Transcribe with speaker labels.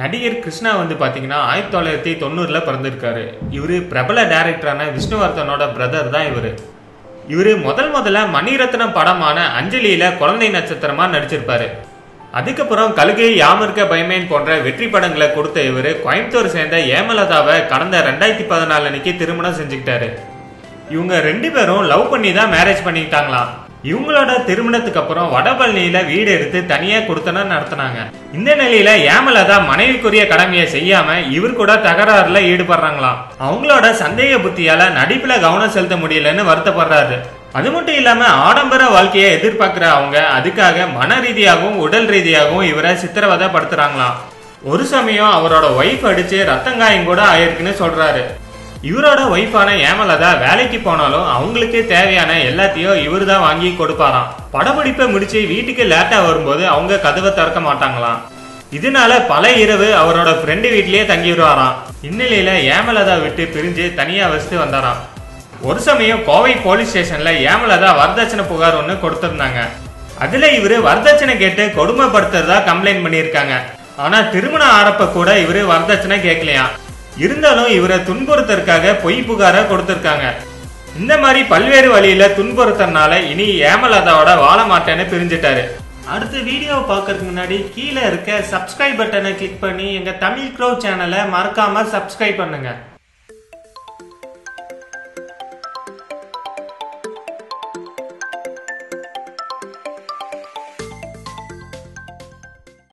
Speaker 1: நடிகர் கிருஷ்ணா வந்து பார்த்தீங்கன்னா ஆயிரத்தி தொள்ளாயிரத்தி தொண்ணூறில் பிறந்திருக்காரு. இவர் பிரபல டைரக்டரான விஷ்ணுவர்தனோட பிரதர் தான் இவர். இவர் முதல் முதல்ல மணிரத்னம் படமான அஞ்சலியில் குழந்தை நட்சத்திரமாக நடிச்சிருப்பாரு. அதுக்கப்புறம் கழுகை யாமிருக்க பயமேன் போன்ற வெற்றி படங்களை கொடுத்த இவர் கோயம்புத்தூர் சேர்ந்த ஏமலதாவை கடந்த ரெண்டாயிரத்தி பதினாலு அன்னைக்கு திருமணம் செஞ்சுக்கிட்டாரு. இவங்க ரெண்டு பேரும் லவ் பண்ணி தான் மேரேஜ் பண்ணிக்கிட்டாங்களாம். இவங்களோட திருமணத்துக்கு அப்புறம் வடபழனியில வீடு எடுத்து தனியா கொடுத்தனா நடத்தினாங்க. இந்த நிலையில ஏமலதா மனைவிக்குரிய கடமையை செய்யாம இவர் கூட தகராறுல ஈடுபடுறாங்களாம். அவங்களோட சந்தேக புத்தியால நடிப்புல கவனம் செலுத்த முடியலன்னு வருத்தப்படுறாரு. அது மட்டும் இல்லாம ஆடம்பர வாழ்க்கையை எதிர்பார்க்கிற அவங்க அதுக்காக மன ரீதியாகவும் உடல் ரீதியாகவும் இவரை சித்திரவதை படுத்துறாங்களாம் ஒரு சமயம் அவரோட ஒய்ஃப் அடிச்சு ரத்தங்காயம் கூட ஆயிருக்குன்னு சொல்றாரு. இவரோட ஒய்ஃபான ஏமலதா வேலைக்கு போனாலும் அவங்களுக்கே தேவையான எல்லாத்தையும் இவர் தான் வாங்கி கொடுப்பாராம். படப்பிடிப்பை முடிச்சு வீட்டுக்கு லேட்டா வரும்போது அவங்க கதவை திறக்க மாட்டாங்களாம். இதனால பல இரவு அவரோட ஃப்ரெண்டு வீட்லயே தங்கிடுவாராம் இந்நிலையில ஏமலதா விட்டு பிரிஞ்சு தனியா வசித்து வந்தாராம். ஒரு சமயம் கோவை போலீஸ் ஸ்டேஷன்ல ஏமலதா வரதட்சணை புகார் ஒன்று கொடுத்திருந்தாங்க. அதுல இவரு வரதட்சணை கேட்டு கொடுமைப்படுத்துறதா கம்ப்ளைண்ட் பண்ணியிருக்காங்க. ஆனா திருமணம் ஆரப்ப கூட இவரு வரதட்சணை கேட்கலையாம். இருந்தாலும் இவரை துன்புறுத்தற்காக பொய் புகார கொடுத்திருக்காங்க. இந்த மாதிரி பல்வேறு வழியில துன்புறுத்தனால இனி ஏமலதாவோட வாழ மாட்டேன்னு பிரிஞ்சிட்டாரு. அடுத்த வீடியோவை பார்க்கறதுக்கு முன்னாடி கீழே இருக்க சப்ஸ்கிரைப் பட்டனை கிளிக் பண்ணி எங்க தமிழ் க்ரோ சேனலை மறக்காம சப்ஸ்கிரைப் பண்ணுங்க.